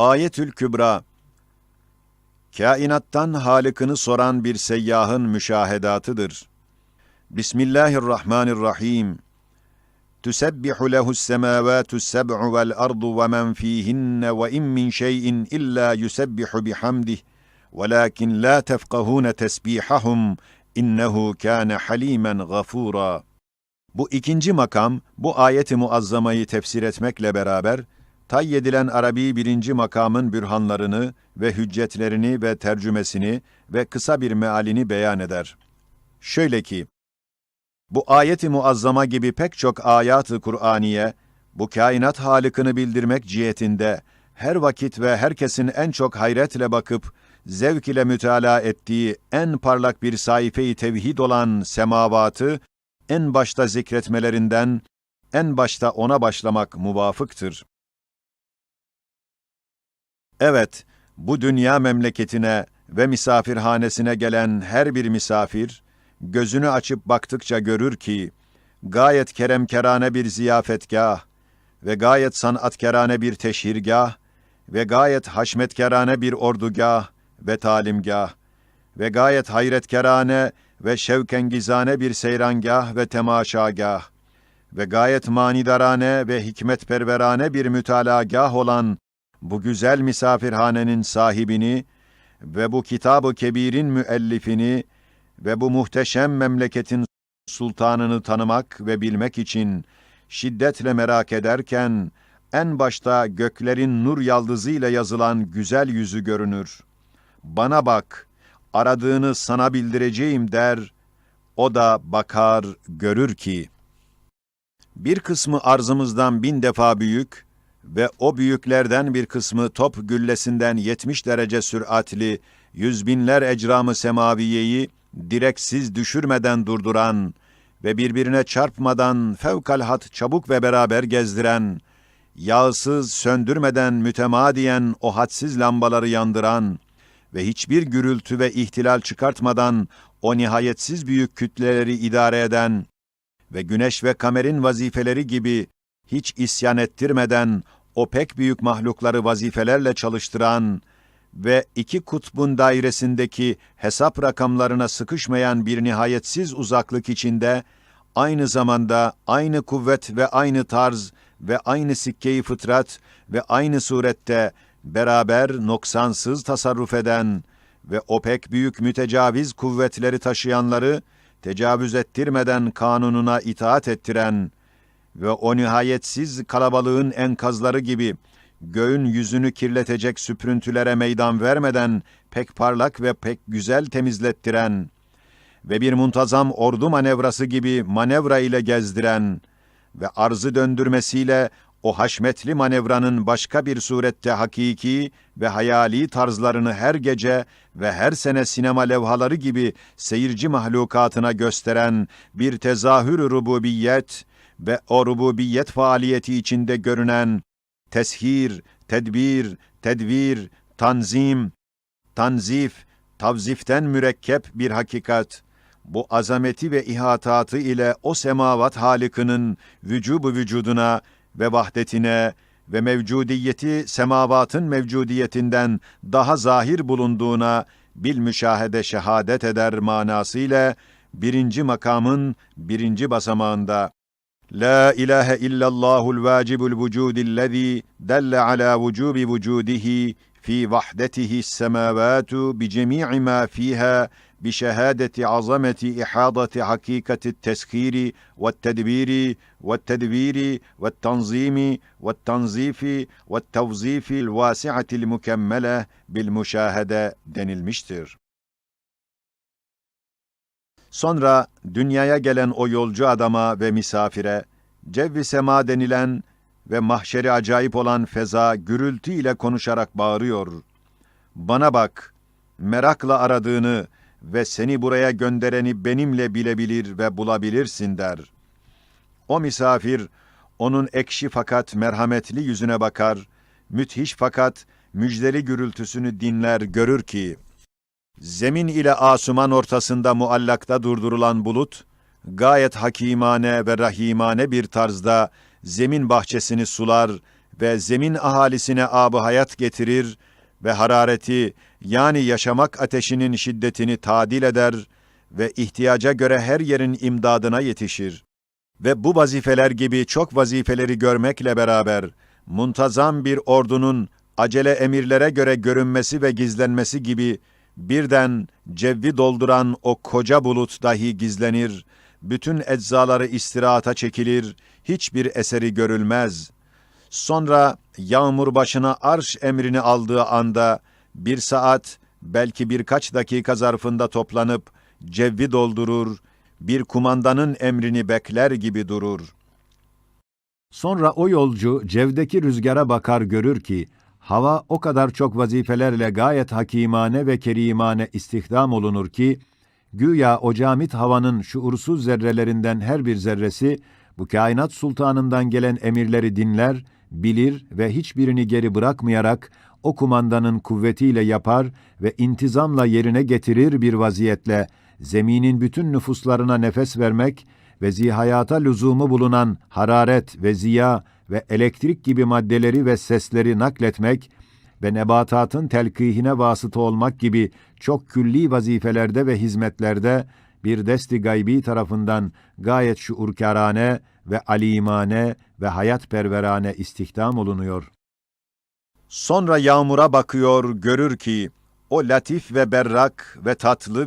Ayetül Kübra Kainattan halikini soran bir seyyahın müşahedatıdır. Bismillahirrahmanirrahim. Tüsebbihu lehu's semâvâtu's seb'u vel ardu ve men fîhinne ve in min şeyin illa yusebbihu bihamdih velakin la tefkahûne tesbihahum innehu kâne halîmen gafûrâ. Bu ikinci makam, bu ayeti muazzamayı tefsir etmekle beraber, tay edilen Arabi birinci makamın bürhanlarını ve hüccetlerini ve tercümesini ve kısa bir mealini beyan eder. Şöyle ki, bu ayeti muazzama gibi pek çok ayat-ı Kur'aniye, bu kainat halikini bildirmek cihetinde, her vakit ve herkesin en çok hayretle bakıp, zevk ile mütalaa ettiği en parlak bir sayfe-i tevhid olan semavatı, en başta zikretmelerinden, en başta ona başlamak muvafıktır. Evet, bu dünya memleketine ve misafirhanesine gelen her bir misafir, gözünü açıp baktıkça görür ki, gayet keremkerane bir ziyafetgah ve gayet sanatkerane bir teşhirgah ve gayet haşmetkerane bir ordugah ve talimgah ve gayet hayretkerane ve şevkengizane bir seyrangah ve temaşagah ve gayet manidarane ve hikmetperverane bir mütalagah olan bu güzel misafirhanenin sahibini ve bu kitab-ı kebirin müellifini ve bu muhteşem memleketin sultanını tanımak ve bilmek için şiddetle merak ederken, en başta göklerin nur yaldızıyla yazılan güzel yüzü görünür. Bana bak, aradığını sana bildireceğim der, o da bakar, görür ki, bir kısmı arzımızdan bin defa büyük ve o büyüklerden bir kısmı top güllesinden 70 derece süratli yüz binler ecramı semaviyeyi direksiz düşürmeden durduran ve birbirine çarpmadan fevkalhat çabuk ve beraber gezdiren, yağsız söndürmeden mütemadiyen o hadsiz lambaları yandıran ve hiçbir gürültü ve ihtilal çıkartmadan o nihayetsiz büyük kütleleri idare eden ve güneş ve kamerin vazifeleri gibi hiç isyan ettirmeden o pek büyük mahlukları vazifelerle çalıştıran ve iki kutbun dairesindeki hesap rakamlarına sıkışmayan bir nihayetsiz uzaklık içinde, aynı zamanda aynı kuvvet ve aynı tarz ve aynı sikkeyi fıtrat ve aynı surette beraber noksansız tasarruf eden ve o pek büyük mütecaviz kuvvetleri taşıyanları tecavüz ettirmeden kanununa itaat ettiren ve o nihayetsiz kalabalığın enkazları gibi göğün yüzünü kirletecek süprüntülere meydan vermeden pek parlak ve pek güzel temizlettiren ve bir muntazam ordu manevrası gibi manevra ile gezdiren ve arzı döndürmesiyle o haşmetli manevranın başka bir surette hakiki ve hayali tarzlarını her gece ve her sene sinema levhaları gibi seyirci mahlukatına gösteren bir tezahür rububiyet ve o rububiyet faaliyeti içinde görünen teshir, tedbir, tedvir, tanzim, tanzif, tavziften mürekkep bir hakikat, bu azameti ve ihatatı ile o semavat halikinin vücubu vücuduna ve vahdetine ve mevcudiyeti semavatın mevcudiyetinden daha zahir bulunduğuna bil müşahede şehadet eder manasıyla birinci makamın birinci basamağında لا إله إلا الله الواجب الوجود الذي دل على وجوب وجوده في وحدته السماوات بجميع ما فيها بشهادة عظمة إحاضة حقيقة التسخير والتدبير والتدبير والتنظيم والتنظيف والتوظيف الواسعة المكملة بالمشاهدة denilmiştir. Sonra dünyaya gelen o yolcu adama ve misafire, cevvi sema denilen ve mahşeri acayip olan feza gürültü ile konuşarak bağırıyor. Bana bak, merakla aradığını ve seni buraya göndereni benimle bilebilir ve bulabilirsin der. O misafir, onun ekşi fakat merhametli yüzüne bakar, müthiş fakat müjdeli gürültüsünü dinler, görür ki, zemin ile asuman ortasında muallakta durdurulan bulut, gayet hakimane ve rahimane bir tarzda zemin bahçesini sular ve zemin ahalisine abı hayat getirir ve harareti yani yaşamak ateşinin şiddetini tadil eder ve ihtiyaca göre her yerin imdadına yetişir. Ve bu vazifeler gibi çok vazifeleri görmekle beraber muntazam bir ordunun acele emirlere göre görünmesi ve gizlenmesi gibi birden cevvi dolduran o koca bulut dahi gizlenir, bütün eczaları istirahata çekilir, hiçbir eseri görülmez. Sonra yağmur başına arş emrini aldığı anda bir saat, belki birkaç dakika zarfında toplanıp cevvi doldurur, bir kumandanın emrini bekler gibi durur. Sonra o yolcu cevdeki rüzgara bakar görür ki, hava o kadar çok vazifelerle gayet hakimane ve kerimane istihdam olunur ki, güya o camit havanın şuursuz zerrelerinden her bir zerresi, bu kainat sultanından gelen emirleri dinler, bilir ve hiçbirini geri bırakmayarak, o kumandanın kuvvetiyle yapar ve intizamla yerine getirir bir vaziyetle, zeminin bütün nüfuslarına nefes vermek ve zihayata lüzumu bulunan hararet ve ziya ve elektrik gibi maddeleri ve sesleri nakletmek ve nebatatın telkihine vasıta olmak gibi çok külli vazifelerde ve hizmetlerde bir desti gaybi tarafından gayet şuurkârane ve alimane ve hayatperverane istihdam olunuyor. Sonra yağmura bakıyor, görür ki o latif ve berrak ve tatlı